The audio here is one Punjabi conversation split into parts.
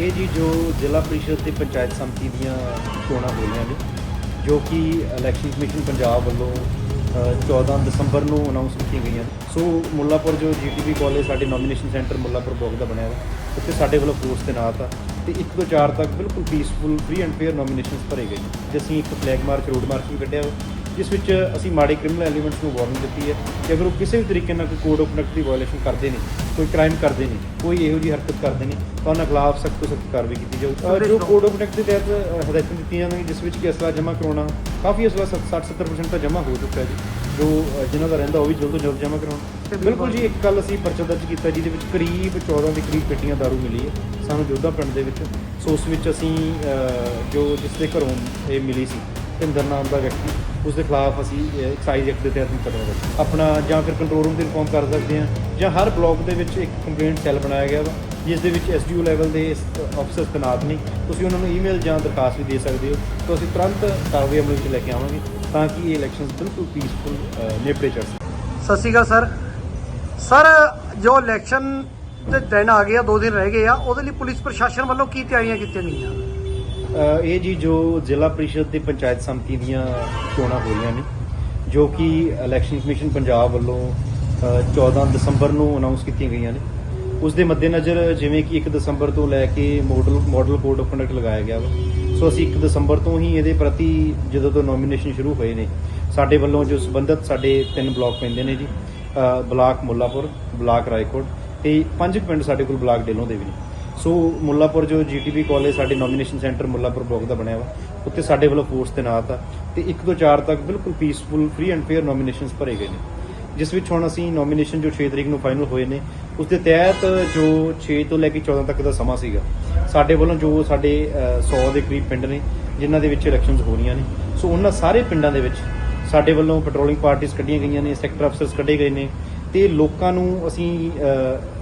ਇਹ ਜੀ ਜੋ ਜ਼ਿਲ੍ਹਾ ਪ੍ਰੀਸ਼ਦ ਤੇ ਪੰਚਾਇਤ ਸਮਿਤੀ ਦੀਆਂ ਚੋਣਾਂ ਹੋ ਰਹੀਆਂ ਨੇ ਜੋ ਕਿ ਇਲੈਕਸ਼ਨ ਕਮਿਸ਼ਨ ਪੰਜਾਬ ਵੱਲੋਂ ਅ, 14 ਦਸੰਬਰ ਨੂੰ ਅਨਾਉਂਸ ਕੀਤੀਆਂ ਗਈਆਂ ਸੋ ਮੁੱਲਾਪੁਰ ਜੋ ਜੀਟੀਬੀ ਕਾਲਜ ਸਾਡੇ ਨੋਮੀਨੇਸ਼ਨ ਸੈਂਟਰ ਮੁੱਲਾਪੁਰ ਬੋਗ ਦਾ ਬਣਿਆ ਵਾ ਉੱਥੇ ਸਾਡੇ ਵੱਲੋਂ ਫੋਰਸ ਤੈਨਾਤ ਆ ਤੇ 1 ਤੋਂ 4 ਤੱਕ ਬਿਲਕੁਲ peaceful free and fair nominations ਭਰੇ ਗਏ ਨੇ ਅਸੀਂ ਇੱਕ ਫਲੈਗ ਮਾਰਚ ਰੋਡ ਮਾਰਚ ਵੀ ਕੱਢਿਆ ਵਾ। ਜਿਸ ਵਿੱਚ ਅਸੀਂ ਮਾੜੇ ਕ੍ਰਿਮੀਨਲ ਐਲੀਮੈਂਟਸ ਨੂੰ ਵਾਰਨਿੰਗ ਦਿੱਤੀ ਹੈ ਕਿ ਅਗਰ ਉਹ ਕਿਸੇ ਵੀ ਤਰੀਕੇ ਨਾਲ ਕੋਈ ਕੋਡ ਆਫ ਕੰਡਕਟ ਦੀ ਵਾਇਓਲੇਸ਼ਨ ਕਰਦੇ ਨੇ ਕੋਈ ਕ੍ਰਾਈਮ ਕਰਦੇ ਨੇ ਕੋਈ ਇਹੋ ਜਿਹੀ ਹਰਕਤ ਕਰਦੇ ਨੇ ਤਾਂ ਉਹਨਾਂ ਖਿਲਾਫ ਸਖਤ ਤੋਂ ਸਖਤ ਕਾਰਵਾਈ ਕੀਤੀ ਜਾਊ। ਜੋ ਕੋਡ ਆਫ ਕੰਡਕਟ ਦੇ ਤਹਿਤ ਹਦਾਇਤਾਂ ਦਿੱਤੀਆਂ ਜਾਣਗੀਆਂ ਜਿਸ ਵਿੱਚ ਕਿ ਅਸਲਾ ਜਮ੍ਹਾਂ ਕਰਾਉਣਾ ਕਾਫੀ ਅਸਲਾ 60-70% ਤਾਂ ਜਮ੍ਹਾਂ ਹੋ ਚੁੱਕਾ ਜੀ। ਜੋ ਜਿਨ੍ਹਾਂ ਦਾ ਰਹਿੰਦਾ ਉਹ ਵੀ ਜਲਦ ਤੋਂ ਜਲਦ ਜਮ੍ਹਾਂ ਕਰਾਉਣ। ਬਿਲਕੁਲ। ਜੀ ਇੱਕ ਕੱਲ ਅਸੀਂ ਪਰਚਾ ਦਰਜ ਕੀਤਾ ਜਿਹਦੇ ਵਿੱਚ ਕਰੀਬ 14 ਦੇ ਕਰੀਬ ਪੇਟੀਆਂ ਦਾਰੂ ਮਿਲੀ ਹੈ ਸਾਨੂੰ ਜੋਧਾ ਪਿੰਡ ਦੇ ਵਿੱਚ। ਸੋ ਉਸ ਵਿੱਚ ਅਸੀਂ ਜੋ ਜਿਸ ਦੇ ਘਰੋਂ ਇਹ ਮਿਲੀ ਸੀ ਭਿੰਦਰ ਨਾਮ ਦਾ ਵਿਅਕਤੀ ਉਸ ਦੇ ਖਿਲਾਫ ਅਸੀਂ ਐਕਸਾਈਜ਼ ਐਕਟ ਦੇ ਤਹਿਤ ਮੁਕੱਦਮਾ ਦਰਜ ਆਪਣਾ ਜਾਂ ਫਿਰ ਕੰਟਰੋਲ ਰੂਮ ਤੇ ਇਨਫੋਰਮ ਕਰ ਸਕਦੇ ਹਾਂ, ਜਾਂ ਹਰ ਬਲਾਕ ਦੇ ਵਿੱਚ ਇੱਕ ਕੰਪਲੇਂਟ ਸੈੱਲ ਬਣਾਇਆ ਗਿਆ ਵਾ, ਜਿਸ ਦੇ ਵਿੱਚ ਐਸਡੀਓ ਲੈਵਲ ਦੇ ਅਫਸਰ ਤੈਨਾਤ ਨੇ, ਤੁਸੀਂ ਉਹਨਾਂ ਨੂੰ ਈਮੇਲ ਜਾਂ ਦਰਖਾਸਤ ਵੀ ਦੇ ਸਕਦੇ ਹੋ, ਤਾਂ ਅਸੀਂ ਤੁਰੰਤ ਕਾਰਵਾਈ ਅਮਲ ਵਿੱਚ ਲੈ ਕੇ ਆਵਾਂਗੇ, ਤਾਂ ਕਿ ਇਹ ਇਲੈਕਸ਼ਨਸ ਬਿਲਕੁਲ ਪੀਸਫੁਲ ਨੇਪਰੇ ਚੜ ਸਕਣ। ਸਤਿ ਸ਼੍ਰੀ ਅਕਾਲ, ਸਰ। ਸਰ, ਜੋ ਇਲੈਕਸ਼ਨ ਦੇ ਦਿਨ ਆ ਗਏ ਆ, ਦੋ ਦਿਨ ਰਹਿ ਗਏ ਆ, ਉਹਦੇ ਲਈ ਪੁਲਿਸ ਪ੍ਰਸ਼ਾਸਨ ਵੱਲੋਂ ਕੀ ਤਿਆਰੀਆਂ ਕੀਤੀਆਂ ਗਈਆਂ? ਇਹ ਜੀ ਜੋ ਜ਼ਿਲ੍ਹਾ ਪ੍ਰੀਸ਼ਦ ਤੇ ਪੰਚਾਇਤ ਸਮਿਤੀ ਦੀਆਂ ਚੋਣਾਂ ਹੋ ਰਹੀਆਂ ਨੇ ਜੋ ਕਿ ਇਲੈਕਸ਼ਨ ਕਮਿਸ਼ਨ ਪੰਜਾਬ ਵੱਲੋਂ ਅ, 14 ਦਸੰਬਰ ਨੂੰ ਅਨਾਉਂਸ ਕੀਤੀਆਂ ਗਈਆਂ ਨੇ। ਉਸ ਦੇ ਮੱਦੇਨਜ਼ਰ ਜਿਵੇਂ ਕਿ 1 ਦਸੰਬਰ ਤੋਂ ਲੈ ਕੇ model model code of conduct ਲਗਾਇਆ ਗਿਆ ਵਾ। ਸੋ ਅਸੀਂ 1 ਦਸੰਬਰ ਤੋਂ ਹੀ ਇਹਦੇ ਪ੍ਰਤੀ ਜਦੋਂ ਤੋਂ ਨੋਮੀਨੇਸ਼ਨ ਸ਼ੁਰੂ ਹੋਏ ਨੇ ਸਾਡੇ ਵੱਲੋਂ ਜੋ ਸੰਬੰਧਿਤ ਸਾਡੇ ਤਿੰਨ ਬਲਾਕ ਪੈਂਦੇ ਨੇ ਜੀ ਬਲਾਕ ਮੁੱਲਾਪੁਰ ਬਲਾਕ ਰਾਏਕੋਟ ਤੇ ਪੰਜ ਪਿੰਡ ਸਾਡੇ ਕੋਲ ਬਲਾਕ ਡੇਲੋਂ ਦੇ ਵੀ ਨੇ। ਸੋ ਮੁੱਲਾਪੁਰ ਜੋ ਜੀਟੀਬੀ ਕਾਲਜ ਸਾਡੇ ਨੋਮੀਨੇਸ਼ਨ ਸੈਂਟਰ ਮੁੱਲਾਪੁਰ ਬਲਾਕ ਦਾ ਬਣਿਆ ਵਾ ਉੱਥੇ ਸਾਡੇ ਵੱਲੋਂ ਫੋਰਸ ਤੈਨਾਤ ਆ ਤੇ 1 ਤੋਂ 4 ਤੱਕ ਬਿਲਕੁਲ peaceful free and fair nominations ਭਰੇ ਗਏ ਨੇ। ਜਿਸ ਵਿੱਚ ਹੁਣ ਅਸੀਂ ਨੋਮੀਨੇਸ਼ਨ ਜੋ 6 ਤਰੀਕ ਨੂੰ ਫਾਈਨਲ ਹੋਏ ਨੇ ਉਸ ਦੇ ਤਹਿਤ ਜੋ 6 ਤੋਂ ਲੈ ਕੇ 14 ਤੱਕ ਦਾ ਸਮਾਂ ਸੀਗਾ ਸਾਡੇ ਵੱਲੋਂ ਜੋ ਸਾਡੇ ਅ, 100 ਦੇ ਕਰੀਬ ਪਿੰਡ ਨੇ ਜਿਨ੍ਹਾਂ ਦੇ ਵਿੱਚ ਇਲੈਕਸ਼ਨਸ ਹੋ ਰਹੀਆਂ ਨੇ। ਸੋ ਉਹਨਾਂ ਸਾਰੇ ਪਿੰਡਾਂ ਦੇ ਵਿੱਚ ਸਾਡੇ ਵੱਲੋਂ ਪੈਟਰੋਲਿੰਗ ਪਾਰਟੀਆਂ ਕੱਢੀਆਂ ਗਈਆਂ ਨੇ ਸੈਕਟਰ ਅਫਸਰਸ ਕੱਢੇ ਗਏ ਨੇ ਤੇ ਲੋਕਾਂ ਨੂੰ ਅਸੀਂ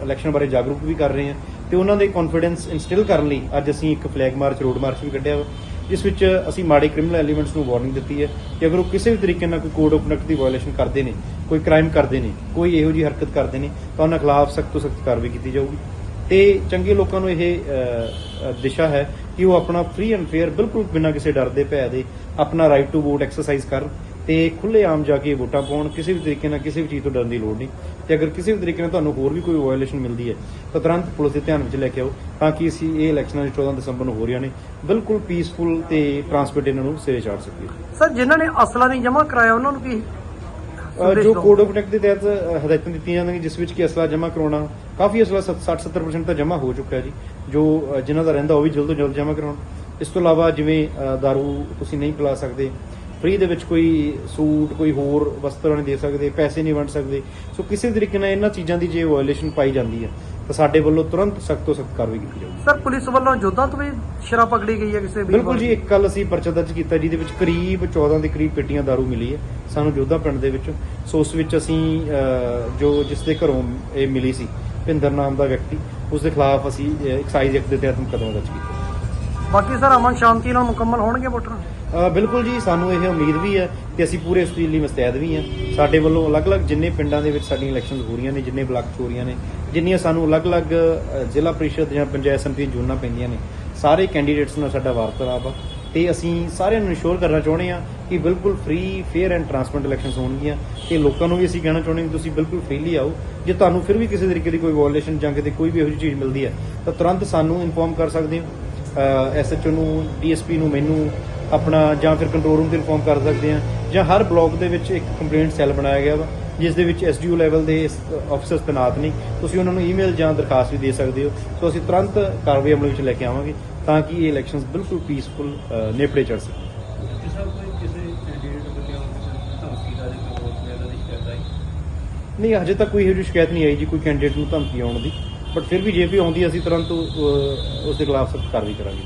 ਇਲੈਕਸ਼ਨ ਬਾਰੇ ਜਾਗਰੂਕ ਵੀ ਕਰ ਰਹੇ ਹਾਂ। ਤੇ ਉਹਨਾਂ ਦੇ ਕੌਨਫੀਡੈਂਸ ਇਨਸਟਿਲ ਕਰਨ ਲਈ ਅੱਜ ਅਸੀਂ ਇੱਕ ਫਲੈਗ ਮਾਰਚ ਰੋਡ ਮਾਰਚ ਵੀ ਕੱਢਿਆ ਵਾ, ਜਿਸ ਵਿੱਚ ਅਸੀਂ ਮਾੜੇ ਕ੍ਰਿਮੀਨਲ ਐਲੀਮੈਂਟਸ ਨੂੰ ਵਾਰਨਿੰਗ ਦਿੱਤੀ ਹੈ ਕਿ ਅਗਰ ਉਹ ਕਿਸੇ ਵੀ ਤਰੀਕੇ ਨਾਲ ਕੋਈ ਕੋਡ ਆਫ ਕੰਡਕਟ ਦੀ ਵਾਇਓਲੇਸ਼ਨ ਕਰਦੇ ਨੇ, ਕੋਈ ਕ੍ਰਾਈਮ ਕਰਦੇ ਨੇ, ਕੋਈ ਇਹੋ ਜਿਹੀ ਹਰਕਤ ਕਰਦੇ ਨੇ, ਤਾਂ ਉਹਨਾਂ ਖਿਲਾਫ ਸਖਤ ਤੋਂ ਸਖਤ ਕਾਰਵਾਈ ਕੀਤੀ ਜਾਊਗੀ। ਤੇ ਚੰਗੇ ਲੋਕਾਂ ਨੂੰ ਇਹ ਦਿਸ਼ਾ ਹੈ ਕਿ ਉਹ ਆਪਣਾ ਫ੍ਰੀ ਐਂਡ ਫੇਅਰ ਬਿਲਕੁਲ ਬਿਨਾਂ ਕਿਸੇ ਡਰ ਦੇ, ਭੈ ਦੇ, ਆਪਣਾ ਰਾਈਟ ਟੂ ਵੋਟ ਐਕਸਰਸਾਈਜ਼ ਕਰਨ। ਤੇ ਖੁੱਲੇ ਆਮ ਜਾ ਕੇ ਵੋਟਾਂ ਪਾਉਣ ਕਿਸੇ ਵੀ ਤਰੀਕੇ ਨਾਲ ਕਿਸੇ ਵੀ ਚੀਜ਼ ਤੋਂ ਡਰਨ ਦੀ ਲੋੜ ਨਹੀਂ। ਤੇ ਅਗਰ ਕਿਸੇ ਵੀ ਤਰੀਕੇ ਨਾਲ ਤੁਹਾਨੂੰ ਹੋਰ ਵੀ ਕੋਈ ਵਾਇਓਲੇਸ਼ਨ ਮਿਲਦੀ ਹੈ ਤਾਂ ਤੁਰੰਤ ਪੁਲਿਸ ਦੇ ਧਿਆਨ ਵਿੱਚ ਲੈ ਕੇ ਆਓ ਤਾਂ ਕਿ ਅਸੀਂ ਇਹ ਇਲੈਕਸ਼ਨਾਂ ਜੋ 14 ਦਸੰਬਰ ਨੂੰ ਹੋ ਰਹੀਆਂ ਨੇ। ਬਿਲਕੁਲ ਪੀਸਫੁਲ ਤੇ ਟਰਾਂਸਪੇਰੈਂਟ ਇਹਨਾਂ ਨੂੰ ਸਿਰੇ ਚਾੜ ਸਕੀਏ। ਸਰ ਜਿਨ੍ਹਾਂ ਨੇ ਅਸਲਾ ਨਹੀਂ ਜਮ੍ਹਾਂ ਕਰਾਇਆ ਉਹਨਾਂ ਨੂੰ ਕੀ ਜੋ? ਕੋਡ ਆਫ ਕੰਡਕਟ ਦੇ ਤਹਿਤ ਹਦਾਇਤਾਂ ਦਿੱਤੀਆਂ ਜਾਂਦੀਆਂ ਜਿਸ ਵਿੱਚ ਕਿ ਅਸਲਾ ਜਮ੍ਹਾਂ ਕਰਾਉਣਾ ਕਾਫੀ ਅਸਲਾ 60-70% ਤਾਂ ਜਮ੍ਹਾਂ ਹੋ ਚੁੱਕਾ ਜੀ। ਜੋ ਜਿਨ੍ਹਾਂ ਦਾ ਰਹਿੰਦਾ ਉਹ ਵੀ ਜਲਦ ਤੋਂ ਜਲਦ ਜਮ੍ਹਾਂ ਕਰਾਉਣ। ਇਸ ਤੋਂ ਇਲਾਵਾ ਜਿਵੇਂ ਦਾਰੂ ਤੁਸੀਂ ਨਹੀਂ ਪਿਲਾ ਸਕਦੇ ਫ੍ਰੀ ਦੇ ਵਿੱਚ ਕੋਈ ਸੂਟ ਕੋਈ ਹੋਰ ਵਸਤਰ ਨਹੀਂ ਦੇ ਸਕਦੇ ਪੈਸੇ ਨਹੀਂ ਵੰਡ ਸਕਦੇ। ਸੋ ਕਿਸੇ ਤਰੀਕੇ ਨਾਲ ਇਹਨਾਂ ਚੀਜ਼ਾਂ ਦੀ ਜੇ ਵਾਇਓਲੇਸ਼ਨ ਪਾਈ ਜਾਂਦੀ ਹੈ ਤਾਂ ਸਾਡੇ ਵੱਲੋਂ ਤੁਰੰਤ ਸਖਤ ਤੋਂ ਸਖਤ ਕਾਰਵਾਈ ਕੀਤੀ ਜਾਊਗੀ। ਸਰ ਪੁਲਿਸ ਵੱਲੋਂ ਜੋਧਾਂ ਤੋਂ ਵੀ ਸ਼ਰਾਬ ਪਕੜੀ ਗਈ ਹੈ ਕਿਸੇ ਵੀ ਬਿਲਕੁਲ ਜੀ ਇੱਕ ਕੱਲ ਅਸੀਂ ਪਰਚਾ ਦਰਜ ਕੀਤਾ ਜਿਹਦੇ ਵਿੱਚ ਕਰੀਬ 14 ਦੇ ਕਰੀਬ ਪੇਟੀਆਂ ਦਾਰੂ ਮਿਲੀ ਹੈ ਸਾਨੂੰ ਜੋਧਾ ਪਿੰਡ ਦੇ ਵਿੱਚ। ਸੋ ਉਸ ਵਿੱਚ ਅਸੀਂ ਜੋ ਜਿਸ ਦੇ ਘਰੋਂ ਇਹ ਮਿਲੀ ਸੀ ਭਿੰਦਰ ਨਾਮ ਦਾ ਵਿਅਕਤੀ ਉਸ ਦੇ ਖਿਲਾਫ ਅਸੀਂ ਐਕਸਾਈਜ਼ ਐਕਟ ਦੇ ਤਹਿਤ ਮੁਕੱਦਮਾ ਦਰਜ ਕੀਤਾ। ਬਾਕੀ ਸਰ ਅਮਨ ਸ਼ਾਂਤੀ ਨਾਲ ਮੁਕੰਮਲ ਹੋਣਗੇ ਵੋਟਰ? ਬਿਲਕੁਲ ਜੀ, ਸਾਨੂੰ ਇਹ ਉਮੀਦ ਵੀ ਹੈ ਕਿ ਅਸੀਂ ਪੂਰੇ ਇਸ ਚੀਜ਼ ਲਈ ਮੁਸਤੈਦ ਵੀ ਹਾਂ। ਸਾਡੇ ਵੱਲੋਂ ਅਲੱਗ-ਅਲੱਗ ਜਿੰਨੇ ਪਿੰਡਾਂ ਦੇ ਵਿੱਚ ਸਾਡੀਆਂ ਇਲੈਕਸ਼ਨਸ ਹੋ ਰਹੀਆਂ ਨੇ, ਜਿੰਨੇ ਬਲਾਕ 'ਚ ਹੋ ਰਹੀਆਂ ਨੇ, ਜਿੰਨੀਆਂ ਸਾਨੂੰ ਅਲੱਗ-ਅਲੱਗ ਜ਼ਿਲ੍ਹਾ ਪਰਿਸ਼ਦ ਜਾਂ ਪੰਚਾਇਤ ਸਮਿਤੀ ਜੁੜਨਾ ਪੈਂਦੀਆਂ ਨੇ, ਸਾਰੇ ਕੈਂਡੀਡੇਟਸ ਨਾਲ ਸਾਡਾ ਵਾਰਤਾਲਾਪ ਆ। ਤੇ ਅਸੀਂ ਸਾਰਿਆਂ ਨੂੰ ਇਨਸ਼ੋਰ ਕਰਨਾ ਚਾਹੁੰਦੇ ਹਾਂ ਕਿ ਬਿਲਕੁਲ free fair and transparent elections ਹੋਣਗੀਆਂ। ਤੇ ਲੋਕਾਂ ਨੂੰ ਵੀ ਅਸੀਂ ਕਹਿਣਾ ਚਾਹੁੰਦੇ ਹਾਂ ਕਿ ਤੁਸੀਂ ਬਿਲਕੁਲ ਫ੍ਰੀਲੀ ਆਓ। ਜੇ ਤੁਹਾਨੂੰ ਫਿਰ ਵੀ ਕਿਸੇ ਤਰੀਕੇ ਦੀ ਕੋਈ ਵਾਇਓਲੇਸ਼ਨ ਜਾਂ ਕਿਤੇ ਕੋਈ ਵੀ ਇਹੋ ਜਿਹੀ ਚੀਜ਼ ਮਿਲਦੀ ਹੈ, ਤਾਂ ਤੁਰੰਤ ਸਾਨੂੰ ਇਨਫੋਰਮ ਕਰ ਸਕਦੇ ਹੋ। ਐਸਐਚਓ ਨੂੰ ਡੀਐਸਪੀ ਨੂੰ, ਮੈਨੂੰ ਆਪਣਾ ਜਾਂ ਫਿਰ ਕੰਟਰੋਲ ਰੂਮ ਤੇ ਇਨਫੋਰਮ ਕਰ ਸਕਦੇ ਆ ਜਾਂ ਹਰ ਬਲਾਕ ਦੇ ਵਿੱਚ ਇੱਕ ਕੰਪਲੇਂਟ ਸੈੱਲ ਬਣਾਇਆ ਗਿਆ ਵਾ ਜਿਸ ਦੇ ਵਿੱਚ ਐਸਡੀਓ ਲੈਵਲ ਦੇ ਅਫਸਰਸ ਤੈਨਾਤ ਨੇ। ਤੁਸੀਂ ਉਹਨਾਂ ਨੂੰ ਈਮੇਲ ਜਾਂ ਦਰਖਾਸਤ ਵੀ ਦੇ ਸਕਦੇ ਹੋ। ਸੋ ਅਸੀਂ ਤੁਰੰਤ ਕਾਰਵਾਈ ਅਮਲ ਵਿੱਚ ਲੈ ਕੇ ਆਵਾਂਗੇ ਤਾਂ ਕਿ ਇਹ ਇਲੈਕਸ਼ਨਸ ਬਿਲਕੁਲ ਪੀਸਫੁਲ ਨੇਪਰੇ ਚੜ ਸਕਣ। ਕਿ ਸਰ ਕੋਈ ਕਿਸੇ ਕੈਂਡੀਡੇਟ ਵੱਲੋਂ ਕਿਸੇ ਧਮਕੀ ਦਾ ਜਾਂ ਕੋਈ ਹੋਰ ਵਗੈਰਾ ਦੀ ਸ਼ਿਕਾਇਤ ਆਈ? ਨਹੀਂ ਹਜੇ ਤੱਕ ਕੋਈ ਇਹੋ ਜਿਹੀ ਸ਼ਿਕਾਇਤ ਨਹੀਂ ਆਈ ਜੀ ਕੋਈ ਕੈਂਡੀਡੇਟ ਨੂੰ ਧਮਕੀ ਆਉਣ ਦੀ। ਬਟ ਫਿਰ ਵੀ ਜੇ ਵੀ ਆਉਂਦੀ ਅਸੀਂ ਤੁਰੰਤ ਉਸ ਦੇ ਖਿਲਾਫ ਸਖਤ ਕਾਰਵਾਈ ਕਰਾਂਗੇ।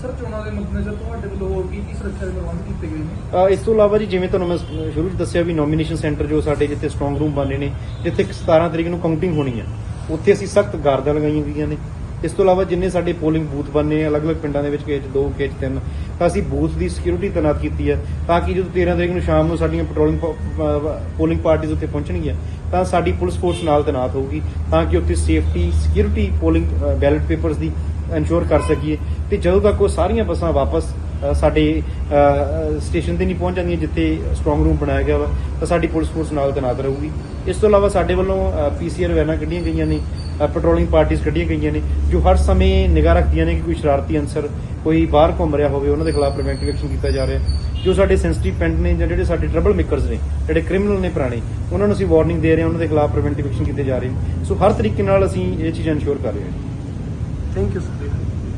ਸਰ ਚੋਣਾਂ ਦੇ ਮੱਦੇਨਜ਼ਰ ਤੁਹਾਡੇ ਵੱਲੋਂ ਹੋਰ ਕੀ ਕੀ ਸੁਰੱਖਿਆ ਦੇ ਪ੍ਰਬੰਧ ਕੀਤੇ ਗਏ ਨੇ? ਅ, ਇਸ ਤੋਂ ਇਲਾਵਾ ਜੀ ਜਿਵੇਂ ਤੁਹਾਨੂੰ ਮੈਂ ਸ- ਸ਼ੁਰੂ 'ਚ ਦੱਸਿਆ ਵੀ ਨੋਮੀਨੇਸ਼ਨ ਸੈਂਟਰ ਜੋ ਸਾਡੇ ਜਿੱਥੇ ਸਟਰੋਂਗ ਰੂਮ ਬਣੇ ਨੇ ਜਿੱਥੇ ਇੱਕ 17 ਤਰੀਕ ਨੂੰ ਕਾਊਂਟਿੰਗ ਹੋਣੀ ਆ ਉੱਥੇ ਅਸੀਂ ਸਖਤ ਗਾਰਦਾਂ ਲਗਾਈਆਂ ਗਈਆਂ ਨੇ। ਇਸ ਤੋਂ ਇਲਾਵਾ ਜਿੰਨੇ ਸਾਡੇ ਪੋਲਿੰਗ ਬੂਥ ਬਣੇ ਆ ਅਲੱਗ-ਅਲੱਗ ਪਿੰਡਾਂ ਦੇ ਵਿੱਚ ਕਿਸੇ 'ਚ ਦੋ ਕਿਸੇ ਤਿੰਨ ਤਾਂ ਅਸੀਂ ਬੂਥ ਦੀ ਸਿਕਿਉਰਿਟੀ ਤੈਨਾਤ ਕੀਤੀ ਹੈ ਤਾਂ ਕਿ ਜਦੋਂ 13 ਤਰੀਕ ਨੂੰ ਸ਼ਾਮ ਨੂੰ ਸਾਡੀਆਂ ਪੈਟਰੋਲਿੰਗ ਪੋਲਿੰਗ ਪਾਰਟੀਆਂ ਉੱਥੇ ਪਹੁੰਚਣਗੀਆਂ ਤਾਂ ਸਾਡੀ ਪੁਲਿਸ ਫੋਰਸ ਨਾਲ ਤੈਨਾਤ ਹੋਊਗੀ ਤਾਂ ਕਿ ਉੱਥੇ safety security polling ballot papers ਦੀ ਇਨਸ਼ੋਰ ਕਰ ਸਕੀਏ ਤੇ ਜਦੋਂ ਤੱਕ ਉਹ ਸਾਰੀਆਂ ਬੱਸਾਂ ਵਾਪਸ ਸਾਡੇ ਸਟੇਸ਼ਨ ਤੇ ਨਹੀਂ ਪਹੁੰਚ ਜਾਂਦੀਆਂ ਜਿੱਥੇ ਸਟਰੋਂਗ ਰੂਮ ਬਣਾਇਆ ਗਿਆ ਵਾ, ਤਾਂ ਸਾਡੀ ਪੁਲਿਸ ਫੋਰਸ ਨਾਲ ਤੈਨਾਤ ਰਹੂਗੀ। ਇਸ ਤੋਂ ਇਲਾਵਾ ਸਾਡੇ ਵੱਲੋਂ ਪੀਸੀਆਰ ਵੈਨਾਂ ਕੱਢੀਆਂ ਗਈਆਂ ਨੇ ਪੈਟਰੋਲਿੰਗ ਪਾਰਟੀਆਂ ਕੱਢੀਆਂ ਗਈਆਂ ਨੇ, ਜੋ ਹਰ ਸਮੇਂ ਨਿਗਾਹ ਰੱਖਦੀਆਂ ਨੇ ਕਿ ਕੋਈ ਸ਼ਰਾਰਤੀ ਅਨਸਰ, ਕੋਈ ਬਾਹਰ ਘੁੰਮ ਰਿਹਾ ਹੋਵੇ, ਉਹਨਾਂ ਦੇ ਖਿਲਾਫ ਪ੍ਰੀਵੈਂਟਿਵ ਐਕਸ਼ਨ ਕੀਤਾ ਜਾ ਰਿਹਾ। ਜੋ ਸਾਡੇ ਸੈਂਸਿਟਿਵ ਪਿੰਡ ਨੇ ਜਾਂ ਜਿਹੜੇ ਸਾਡੇ ਟਰਬਲ ਮੇਕਰਸ ਨੇ, ਜਿਹੜੇ ਕ੍ਰਿਮੀਨਲ ਨੇ ਪੁਰਾਣੇ, ਉਹਨਾਂ ਨੂੰ ਅਸੀਂ ਵਾਰਨਿੰਗ ਦੇ ਰਹੇ ਹਾਂ, ਉਹਨਾਂ ਦੇ ਖਿਲਾਫ ਪ੍ਰੀਵੈਂਟਿਵ ਐਕਸ਼ਨ ਕੀਤੇ ਜਾ ਰਹੇ ਨੇ। ਸੋ ਹਰ ਤਰੀਕੇ ਨਾਲ ਅਸੀਂ ਇਹ ਚੀਜ਼ਾਂ ਇਨਸ਼ੋਰ ਕਰ ਰਹੇ ਹਾਂ। Thank you